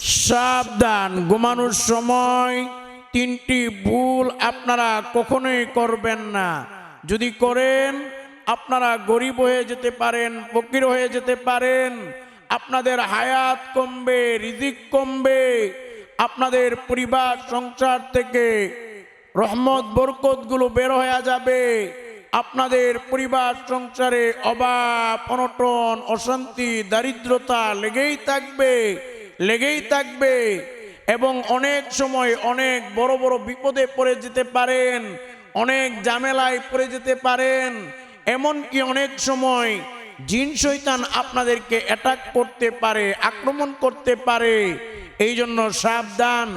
সাবধান, ঘুমানোর সময় তিনটি ভুল আপনারা কখনোই করবেন না। যদি করেন, আপনারা গরিব হয়ে যেতে পারেন, ফকির হয়ে যেতে পারেন, আপনাদের হায়াত কমবে, রিজিক কমবে, আপনাদের পরিবার, সংসার থেকে রহমত, বরকতগুলো বের হয়ে যাবে, আপনাদের পরিবার, সংসারে অভাব, অনটন, অশান্তি, দারিদ্রতা লেগেই থাকবে। লেগেই থাকবে এবং অনেক সময় অনেক বড় বড় বিপদে পড়ে যেতে পারেন, অনেক ঝামেলায় পড়ে যেতে পারেন। এমনকি অনেক সময় জিন শৈতান আপনাদেরকে অ্যাটাক করতে পারে, আক্রমণ করতে পারে। এই জন্য সাবধান,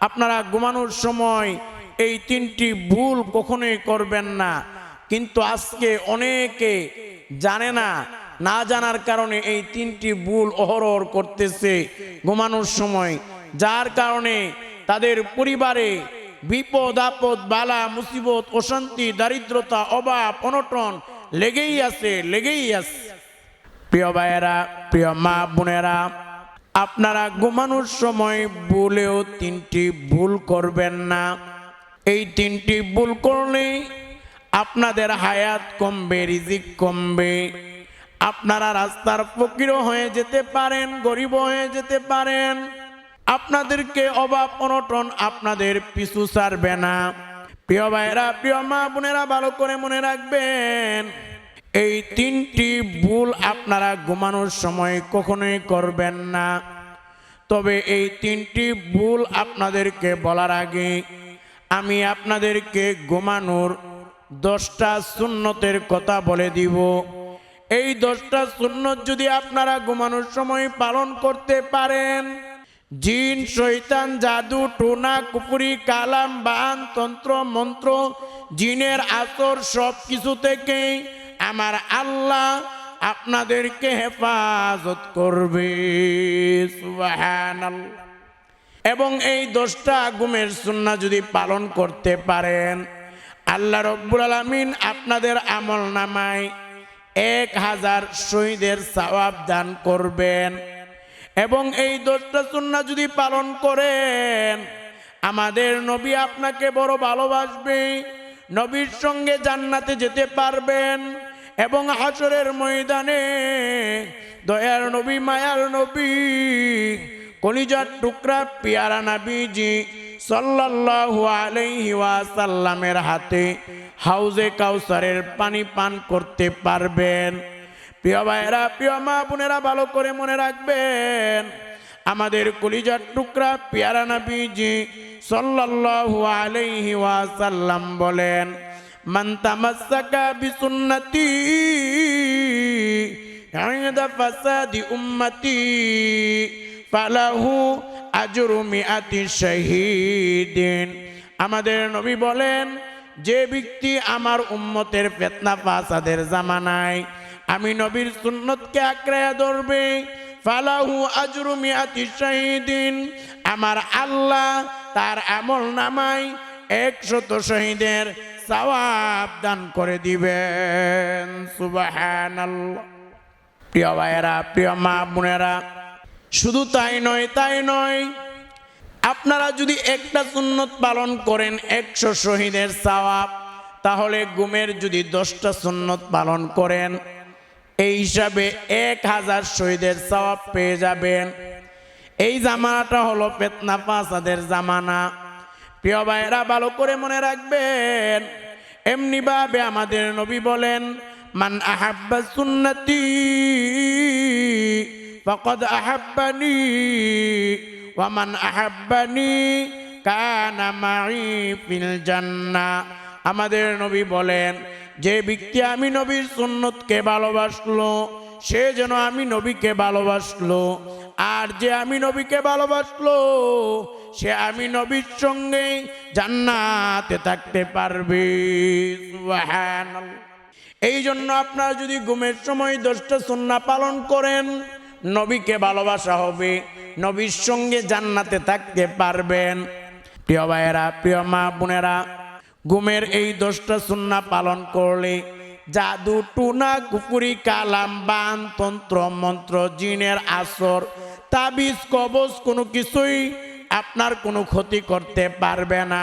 আপনারা ঘুমানোর সময় এই তিনটি ভুল কখনোই করবেন না। কিন্তু আজকে অনেকে জানে না না জানার কারণে এই তিনটি ভুল অহরহ করতেছে ঘুমানোর সময়। যার কারণে তাদের পরিবারে বিপদ, আপদ, বালা, মুসিবত, অশান্তি, দারিদ্রতা, অভাব, অনটন লেগেই আছে লেগেই আছে। প্রিয় ভাইয়েরা, প্রিয় মা বোনেরা, আপনারা ঘুমানোর সময় ভুলেও তিনটি ভুল করবেন না। এই তিনটি ভুল করলেই আপনাদের হায়াত কমবে, রিজিক কমবে। আপনারা রাস্তার ফকিরও হয়ে যেতে পারেন, গরিব হয়ে যেতে পারেন। আপনাদেরকে অভাব অনটন আপনাদের পিছু ছাড়বে না। প্রিয় ভাইরা প্রিয় মা বোনেরা, ভালো করে মনে রাখবেন, এই তিনটি ভুল আপনারা ঘুমানোর সময় কখনোই করবেন না। তবে এই তিনটি ভুল আপনাদেরকে বলার আগে আমি আপনাদেরকে ঘুমানোর দশটা সুন্নতের কথা বলে দিব। এই দশটা সুন্নত যদি আপনারা ঘুমানোর সময় পালন করতে পারেন, জিন শৈতান জাদু, টোনা, কুপুরি, কালাম, বান, তন্ত্র, মন্ত্র, জিনের আসর সব কিছু থেকে আমার আল্লাহ আপনাদেরকে হেফাজত করবে। এবং এই দশটা গুমের সুন্না যদি পালন করতে পারেন, আল্লাহ রব্বুল আলমিন আপনাদের আমল নামায় এক হাজার শহীদের সওয়াব দান করবেন। এবং এই দশটা সুন্না যদি পালন করেন, আমাদের নবী আপনাকে বড় ভালোবাসবে, নবীর সঙ্গে জান্নাতে যেতে পারবেন এবং হাসরের ময়দানে দয়ার নবী, মায়ার নবী, কলিজার টুকরা, পিয়ারা নাবিজি সাল্লাল্লাহু আলাইহি ওয়াসাল্লামের হাতে হাউজে কাউসারের পানি পান করতে পারবেন প্রিয় ভাইয়েরা প্রিয় মা বোনেরা ভালো করে মনে রাখবেন আমাদের কলিজার টুকরা পিয়ারা নাবিজি সাল্লাল্লাহু আলাইহি ওয়াসাল্লাম বলেন মান তামাসসাকা বিসুন্নতি عند فساد أمتي ফালাহু আজরু মিআতি শাহীদিন। আমাদের নবী বলেন, যে ব্যক্তি আমার উম্মতের ফেতনা ফাসাদের জামানায় আমি নবীর সুন্নতকে আঁকড়াইয়া ধরবে, ফালাহু আজরু মিআতি শাহীদিন। আমার আল্লাহ তার আমল নামায় একশত শহীদের সওয়াব দান করে দিবেন। সুবহানাল্লাহ। প্রিয় ভাইয়েরা, প্রিয় মা বোনেরা শুধু তাই নয় তাই নয়। আপনারা যদি একটা সুন্নত পালন করেন, একশো শহীদের সওয়াব, তাহলে গুমের যদি দশটা সুন্নত পালন করেন, এই হিসাবে এক হাজার শহীদের সওয়াব পেয়ে যাবেন। এই জামানাটা হলো পেতনা ফাসাদের জামানা। প্রিয় ভাইরা ভালো করে মনে রাখবেন, এমনি ভাবে আমাদের নবী বলেন, মান আহাব্বা সুন্নতি فقد أحبني ومن أحبني كان معي في الجنة আমাদের নবী বলেন যে ব্যক্তি আমি নবীর সুন্নতকে ভালোবাসলো সে যেন আমি নবীকে ভালোবাসলো আর যে আমি নবীকে ভালোবাসলো সে আমি নবীর সঙ্গে জান্নাতে থাকতে পারবে সুবহানাল্লাহ এই জন্য আপনারা যদি ঘুমের সময় দশটা সুন্না পালন করেন নবীকে ভালোবাসা হবে, নবীর সঙ্গে জান্নাতে থাকতে পারবেন। প্রিয় ভাইয়েরা, প্রিয় মা বোনেরা, ঘুমের এই দশটা সুন্না পালন করলে জাদু, টুনা, কুকুরি, কালাম, বান, তন্ত্র, মন্ত্র, জিনের আসর, তাবিজ, কবজ কোনো কিছুই আপনার কোনো ক্ষতি করতে পারবে না।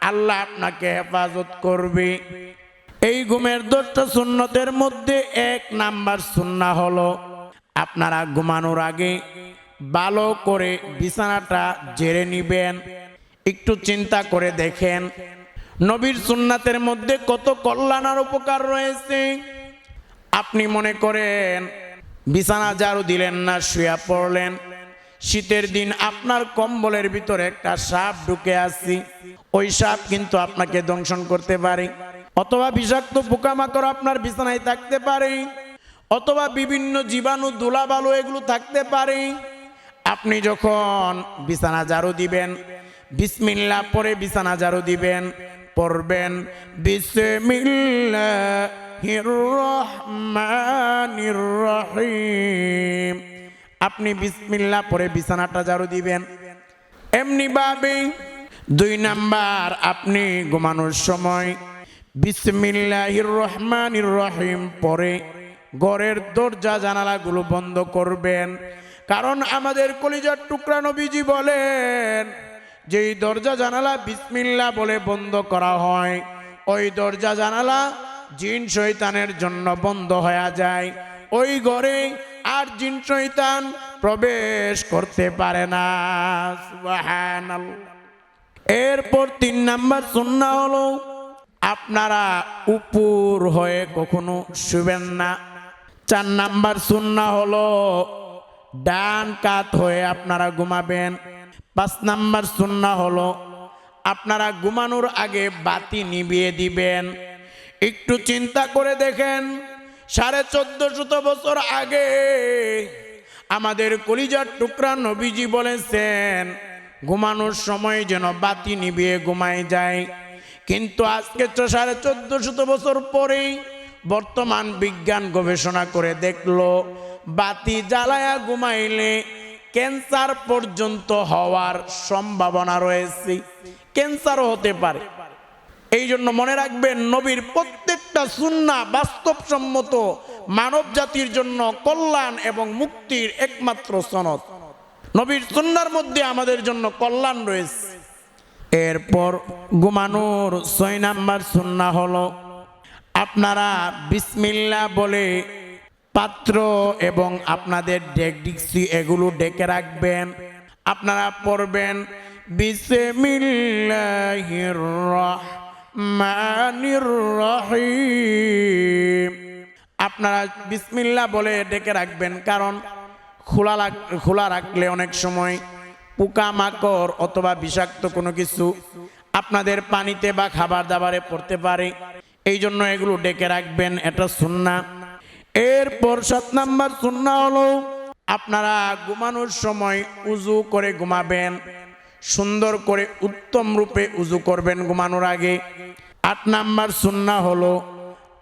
আল্লাহ আপনাকে হেফাজত করবে। এই ঘুমের দশটা সুন্নতের মধ্যে এক নাম্বার সুন্না হলো আপনারা ঘুমানোর আগে ভালো করে বিছানাটা জেরে নিবেন। একটু চিন্তা করে দেখেন, নবীর সুন্নাতের মধ্যে কত কল্যাণ আর উপকার রয়েছে। আপনি মনে করেন, বিছানা ঝাড়ু দিলেন না, শুয়া পড়লেন। শীতের দিন আপনার কম্বলের ভিতরে একটা সাপ ঢুকে আসি ওই সাপ কিন্তু আপনাকে দংশন করতে পারে, অথবা বিষাক্ত পোকামাকড় আপনার বিছানায় থাকতে পারে। অথবা বিভিন্ন জীবাণু, ধুলাবালু এগুলো থাকতে পারে। আপনি যখন বিছানা ঝাড়ু দিবেন, বিসমিল্লা পরে বিছানা ঝাড়ু দিবেন, পড়বেন আপনি বিসমিল্লা পরে বিছানাটা ঝাড়ু দিবেন। এমনি ভাবে দুই নাম্বার, আপনি ঘুমানোর সময় বিসমিল্লাহির রহমানির রহিম পরে ঘরের দরজা জানালাগুলো বন্ধ করবেন। কারণ আমাদের কলিজার টুকরা নবীজি বলেন, যেই দরজা জানালা বিসমিল্লা বলে বন্ধ করা হয়, ওই দরজা জানালা জিন শৈতানের জন্য বন্ধ হয়ে যায়। ওই ঘরে আর জিন শৈতান প্রবেশ করতে পারে না। এরপর তিন নাম্বার সুন্না হলো, আপনারা উপর হয়ে কখনো শুবেন না। চার নাম্বার সুন্না হলো ডান কাত হয়ে আপনারা ঘুমাবেন। পাঁচ নাম্বার সুন্না হলো আপনারা ঘুমানোর আগে বাতি নিভিয়ে দিবেন। একটু চিন্তা করে দেখেন, সাড়ে চোদ্দ শত বছর আগে আমাদের কলিজার টুকরা নবীজি বলেছেন, ঘুমানোর সময় যেন বাতি নিভিয়ে ঘুমায় যায়। কিন্তু আজকে তো সাড়ে চোদ্দ শত বছর পরেই বর্তমান বিজ্ঞান গবেষণা করে দেখল, বাতি জ্বালায়া ঘুমাইলে ক্যান্সার পর্যন্ত হওয়ার সম্ভাবনা রয়েছে। ক্যান্সারও হতে পারে। এই জন্য মনে রাখবেন, নবীর প্রত্যেকটা সুন্না বাস্তবসম্মত মানব জাতির জন্য কল্যাণ এবং মুক্তির একমাত্র সনদ। নবীর সুন্নার মধ্যে আমাদের জন্য কল্যাণ রয়েছে। এরপর ঘুমানোর ছয় নাম্বার সুন্না হলো আপনারা বিসমিল্লা বলে পাত্র এবং আপনাদের ডেক ডিক্সি এগুলো ডেকে রাখবেন। আপনারা পড়বেন আপনারা বিসমিল্লা বলে ডেকে রাখবেন, কারণ খোলা খোলা রাখলে অনেক সময় পোকামাকড় অথবা বিষাক্ত কোনো কিছু আপনাদের পানিতে বা খাবার দাবারে পড়তে পারে। এই জন্য এগুলো ডেকে রাখবেন, এটা সুন্না। এরপর সাত নাম্বার সুন্না হলো, আপনারা ঘুমানোর সময় উজু করে ঘুমাবেন, সুন্দর করে উত্তম রূপে উজু করবেন ঘুমানোর আগে। আট নাম্বার সুন্না হলো,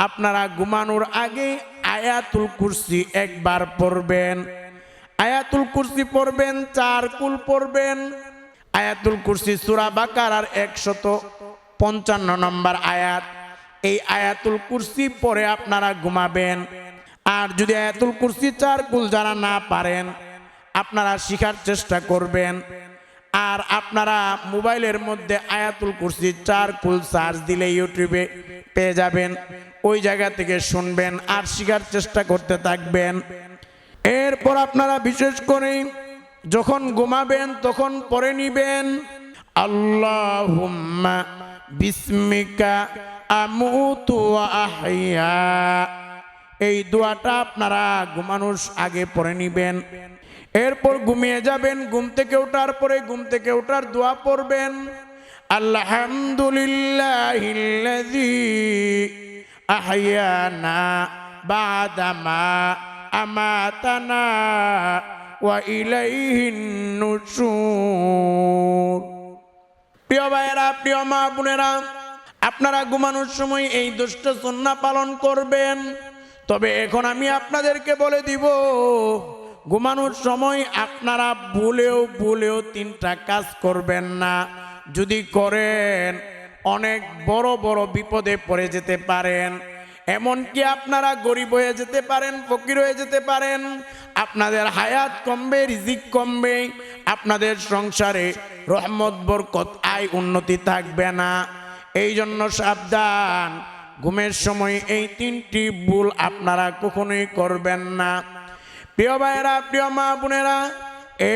আপনারা ঘুমানোর আগে আয়াতুল কুরসি একবার পড়বেন। আয়াতুল কুরসি পড়বেন, চার কুল পড়বেন। আয়াতুল কুরসি সুরা বাকার আর একশত পঞ্চান্ন নম্বর আয়াত। এই আয়াতুল কুরসি পরে আপনারা ঘুমাবেন। আর যদি আয়াতুল কুরসি চার কুল যারা না পারেন, আপনারা শিখার চেষ্টা করবেন। আর আপনারা মোবাইলের মধ্যে আয়াতুল কুরসি চার কুল সার্চ দিলে ইউটিউবে পেয়ে যাবেন, ওই জায়গা থেকে শুনবেন আর শিখার চেষ্টা করতে থাকবেন। এরপর আপনারা বিশেষ করে যখন ঘুমাবেন তখন পরে নিবেন, আল্লাহুম্মা বিস্মিকা আমুতু ওয়া আহইয়া। এই দোয়াটা আপনারা ঘুমানোর আগে পরে নিবেন। এরপর ঘুমিয়ে যাবেন, ঘুম থেকে ওঠার পরে ঘুম থেকে ওঠার দোয়া পড়বেন। আলহামদুলিল্লাহিল্লাযী আহইয়ানা বাদামা আমাতানা ওয়া প্রিয় ভাইয়েরা, প্রিয় মা বোনেরা আপনারা ঘুমানোর সময় এই দুষ্ট সন্না পালন করবেন। তবে এখন আমি আপনাদেরকে বলে দিব, ঘুমানোর সময় আপনারা ভুলেও ভুলেও তিনটা কাজ করবেন না। যদি করেন, অনেক বড় বড় বিপদে পড়ে যেতে পারেন। এমনকি আপনারা গরিব হয়ে যেতে পারেন, ফকির হয়ে যেতে পারেন। আপনাদের হায়াত কমবে, রিজিক কমবে, আপনাদের সংসারে রহমত, বরকত, আয়, উন্নতি থাকবে না। এই জন্য সাবধান। ঘুমের সময় এই তিনটি ভুল আপনারা কখনোই করবেন না। প্রিয় ভাইয়েরা, প্রিয় মা বোনেরা,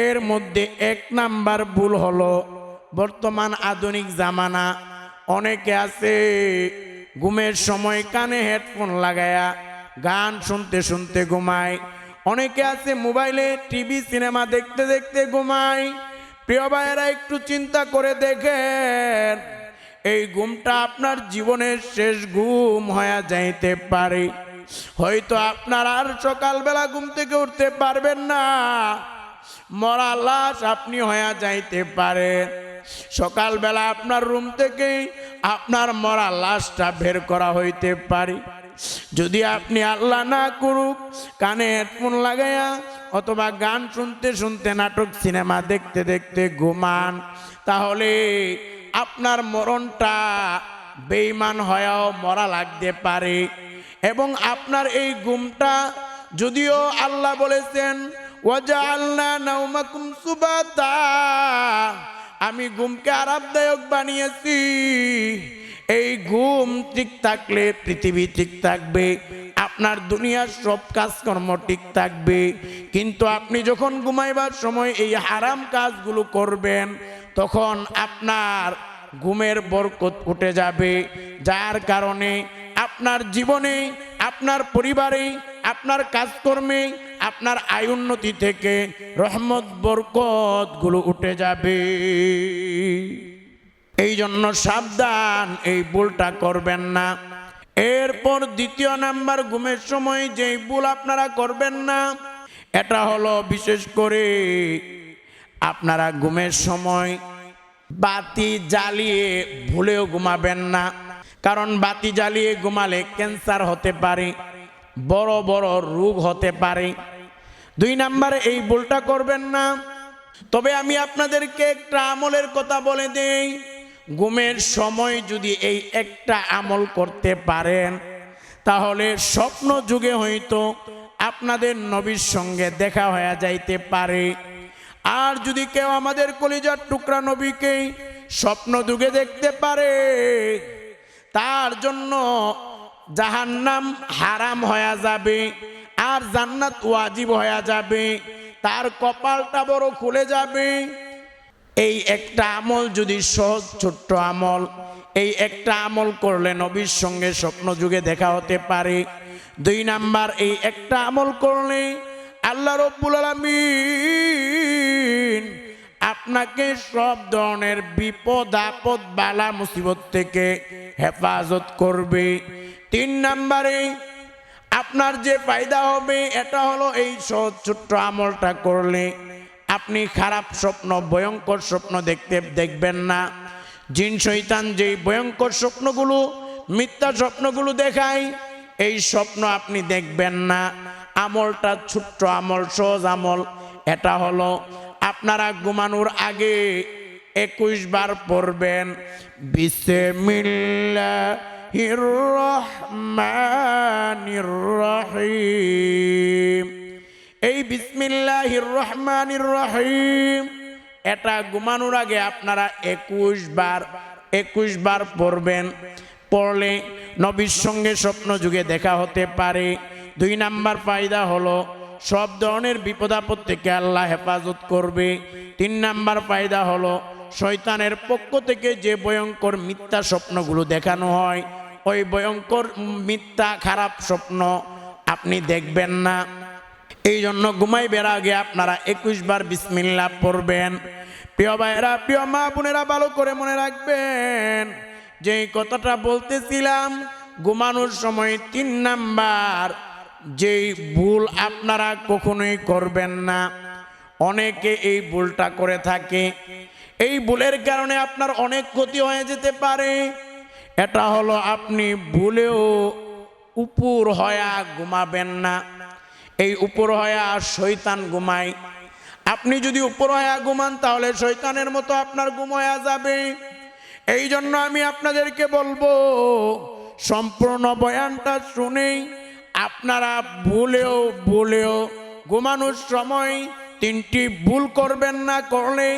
এর মধ্যে এক নাম্বার ভুল হলো বর্তমান আধুনিক জামানা। অনেকে আছে ঘুমের সময় কানে হেডফোন লাগায়া গান শুনতে শুনতে ঘুমায়। অনেকে আছে মোবাইলে টিভি, সিনেমা দেখতে দেখতে ঘুমায়। প্রিয় ভাইয়েরা, একটু চিন্তা করে দেখেন এই ঘুমটা আপনার জীবনের শেষ ঘুম হয়ে যাইতে পারে। হয়তো আপনার আর সকালবেলা ঘুম থেকে উঠতে পারবেন না। মরা লাশ আপনি হয়ে যাইতে পারেন সকালবেলা আপনার রুম থেকে আপনার মরা লাশটা বের করা হইতে পারে। যদি আপনি আল্লাহ না করুক, কানে হেডফোন লাগাইয়া অথবা গান শুনতে শুনতে নাটক সিনেমা দেখতে দেখতে ঘুমান, তাহলে আপনার মরণটা বেইমান হয়েও মরা লাগতে পারে। এবং আপনার এই গুমটা যদিও আল্লাহ বলেছেন আমি গুমকে আরামদায়ক বানিয়েছি। এই ঘুম ঠিক থাকলে, পৃথিবী ঠিক থাকবে, আপনার দুনিয়ার সব কাজকর্ম ঠিক থাকবে। কিন্তু আপনি যখন ঘুমাইবার সময় এই হারাম কাজগুলো করবেন, তখন আপনার ঘুমের বরকত উঠে যাবে। যার কারণে আপনার জীবনে, আপনার পরিবারে, আপনার কাজকর্মে, আপনার আয় উন্নতি থেকে রহমত বরকতগুলো উঠে যাবে। এই জন্য সাবধান, এই ভুলটা করবেন না। এরপর দ্বিতীয় নাম্বার, ঘুমের সময় যেই ভুল আপনারা করবেন না, এটা হলো বিশেষ করে আপনারা ঘুমের সময় বাতি জ্বালিয়ে ভুলেও ঘুমাবেন না। কারণ বাতি জ্বালিয়ে ঘুমালে ক্যান্সার হতে পারে, বড় বড় রোগ হতে পারে। দুই নাম্বারে, এই ভুলটা করবেন না। তবে আমি আপনাদেরকে একটা আমলের কথা বলে দেই। ঘুমের সময় যদি এই একটা আমল করতে পারেন, তাহলে স্বপ্ন যুগে হয়তো আপনাদের নবীর সঙ্গে দেখা হয়ে যাইতে পারে। আর যদি কেউ আমাদের কলিজার টুকরা নবীকে স্বপ্ন যুগে দেখতে পারে, তার জন্য জাহান্নাম হারাম হয়ে যাবে আর জান্নাত ওয়াজিব হয়ে যাবে, তার কপালটা বড় খুলে যাবে। এই একটা আমল যদি সহজ, ছোট্ট আমল, এই একটা আমল করলে নবীর সঙ্গে স্বপ্ন যুগে দেখা হতে পারে। দুই নাম্বার, এই একটা আমল করলে আল্লাহ রব্বুল আলমিন আপনাকে সব ধরনের বিপদ, আপদ, বালা, মুসিবত থেকে হেফাজত করবে। তিন নাম্বারে, আপনার যে ফায়দা হবে, এটা হলো এই সহজ, ছোট্ট আমলটা করলে আপনি খারাপ স্বপ্ন, ভয়ঙ্কর স্বপ্ন দেখতে, দেখবেন না। জিন শৈতান যেই ভয়ঙ্কর স্বপ্নগুলো, মিথ্যা স্বপ্নগুলো দেখায়, এই স্বপ্ন আপনি দেখবেন না। আমলটা ছোট্ট আমল, সহজ আমল। এটা হলো আপনারা ঘুমানোর আগে একুশ বার পড়বেন, বিসমিল্লাহির রহমানির রহিম। এই বিসমিল্লাহির রহমানির রহিম। এটা ঘুমানোর আগে আপনারা একুশ বার একুশ বার পড়বেন। পড়লে নবীর সঙ্গে স্বপ্ন যুগে দেখা হতে পারে। দুই নাম্বার ফায়দা হলো, সব ধরনের বিপদাপদ থেকে আল্লাহ হেফাজত করবে। তিন নাম্বার ফায়দা হলো, শয়তানের পক্ষ থেকে যে ভয়ঙ্কর মিথ্যা স্বপ্নগুলো দেখানো হয়, ওই ভয়ঙ্কর মিথ্যা খারাপ স্বপ্ন আপনি দেখবেন না। এই জন্য ঘুমাইবের আগে আপনারা একুশ বার বিসমিল্লা পড়বেন। প্রিয় ভাইয়েরা, প্রিয় মা বোনেরা, ভালো করে মনে রাখবেন যে কথাটা বলতেছিলাম, ঘুমানোর সময় তিন নাম্বার, যেই ভুল আপনারা কখনোই করবেন না। অনেকে এই ভুলটা করে থাকে। এই ভুলের কারণে আপনার অনেক ক্ষতি হয়ে যেতে পারে। এটা হলো আপনি ভুলেও উপর হয়া ঘুমাবেন না। এই উপর হয়া শৈতান ঘুমায়। আপনি যদি উপর হয়া ঘুমান, তাহলে শৈতানের মতো আপনার ঘুম যাবে। এই জন্য আমি আপনাদেরকে বলব, সম্পূর্ণ বয়ানটা শুনেই আপনারা ভুলেও ভুলেও ঘুমানোর সময় তিনটি ভুল করবেন না করলে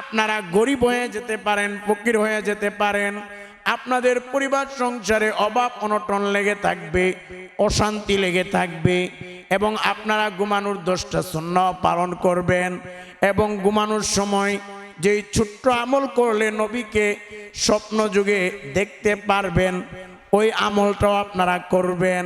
আপনারা গরিব হয়ে যেতে পারেন, ফকির হয়ে যেতে পারেন। আপনাদের পরিবার সংসারে অভাব অনটন লেগে থাকবে, অশান্তি লেগে থাকবে, এবং আপনারা ঘুমানোর দশটা শূন্য পালন করবেন, এবং ঘুমানোর সময় যেই ছোট্ট আমল করলে নবীকে স্বপ্ন যুগে দেখতে পারবেন, ওই আমলটাও আপনারা করবেন।